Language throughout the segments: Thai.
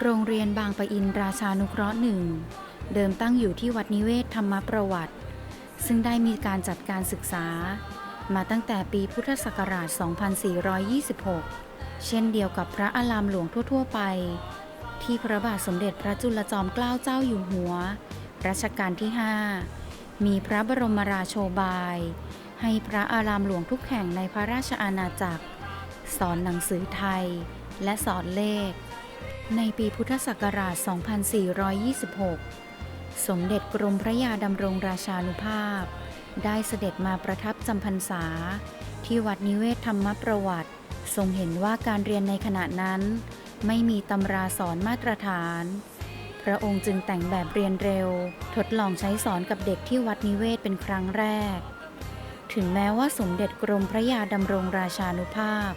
โรียนบางปะอินราชานุเคราะห์หนึ่งเดิมตั้งอยู่ที่วัดนิเวศธรรมประวัติ ซึ่งได้มีการจัดการศึกษา มาตั้งแต่ปีพุทธศักราช 2426 เช่นเดียวกับพระอารามหลวงทั่ว ๆ ไป ที่พระบาทสมเด็จพระจุลจอมเกล้าเจ้าอยู่หัว รัชกาลที่ 5 มีพระบรมราโชบาย ให้พระอารามหลวงทุกแห่งในพระราชอาณาจักร สอนหนังสือไทย และสอนเลข ในปีพุทธศักราช 2426 สมเด็จกรมพระยาดำรงราชานุภาพ ได้เสด็จมาประทับจำพรรษา ที่วัดนิเวศธรรมประวัติ ทรงเห็นว่าการเรียนในขณะนั้น ไม่มีตำราสอนมาตรฐาน พระองค์จึงแต่งแบบเรียนเร็ว ทดลองใช้สอนกับเด็กที่วัดนิเวศเป็นครั้งแรก ถึงแม้ว่าสมเด็จกรมพระยาดำรงราชานุภาพ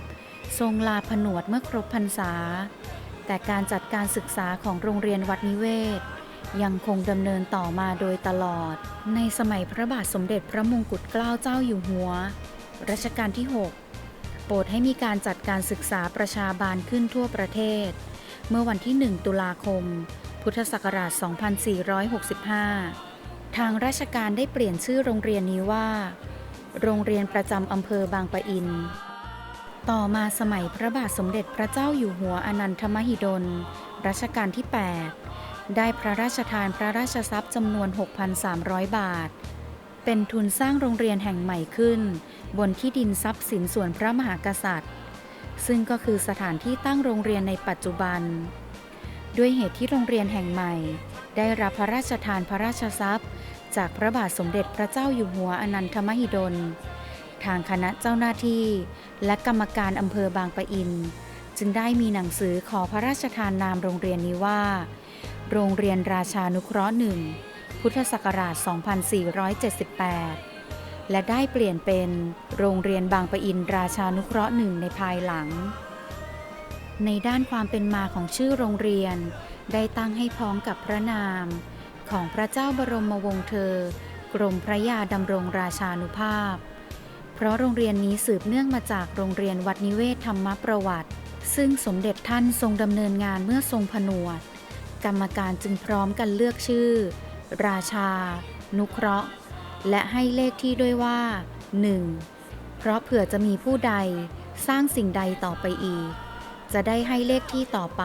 ทรงลาผนวดเมื่อครบพรรษา แต่การจัดการศึกษาของโรงเรียนวัดนิเวศ ยังคงดำเนินต่อมาโดยตลอด ในสมัยพระบาทสมเด็จพระมงกุฎเกล้าเจ้าอยู่หัว รัชกาลที่ 6 โปรดให้มีการจัดการศึกษาประชาบาลขึ้นทั่วประเทศ เมื่อวันที่ 1 ตุลาคม พุทธศักราช 2465 ทางราชการได้เปลี่ยนชื่อโรงเรียนนี้ว่า โรงเรียนประจำอำเภอบางปะอิน ต่อมาสมัยพระบาทสมเด็จพระเจ้าอยู่หัวอนันทมหิดล รัชกาลที่ 8 ได้พระราชทานพระราชทรัพย์จำนวน 6,300 บาท เป็นทุนสร้างโรงเรียนแห่งใหม่ขึ้น บนที่ดินทรัพย์สินส่วนพระมหากษัตริย์ ซึ่งก็คือสถานที่ตั้งโรงเรียนในปัจจุบัน ด้วยเหตุที่โรงเรียนแห่งใหม่ ได้รับพระราชทานพระราชทรัพย์ จากพระบาทสมเด็จพระเจ้าอยู่หัวอนันทมหิดล ทางคณะเจ้าหน้าที่ และกรรมการอำเภอบางปะอิน จึงได้มีหนังสือขอพระราชทานนามโรงเรียนนี้ว่า โรงเรียนราชานุเคราะห์หนึ่งพุทธศักราช 2478 และได้เปลี่ยนเป็นโรงเรียนบางปะอินราชานุเคราะห์หนึ่งในภายหลัง ในด้านความเป็นมาของชื่อโรงเรียน ได้ตั้งให้พ้องกับพระนาม ของพระเจ้าบรมวงศ์เธอกรมพระยาดำรงราชานุภาพ เพราะโรงเรียนนี้สืบเนื่องมาจากโรงเรียนวัดนิเวศธรรมประวัติ ซึ่งสมเด็จท่านทรงดำเนินงานเมื่อทรงผนวด กรรมการจึงพร้อมกันเลือกชื่อ ราชา นุเคราะห์ และให้เลขที่ด้วยว่า 1. เพราะเผื่อจะมีผู้ใดสร้างสิ่งใดต่อไปอีก จะได้ให้เลขที่ต่อไป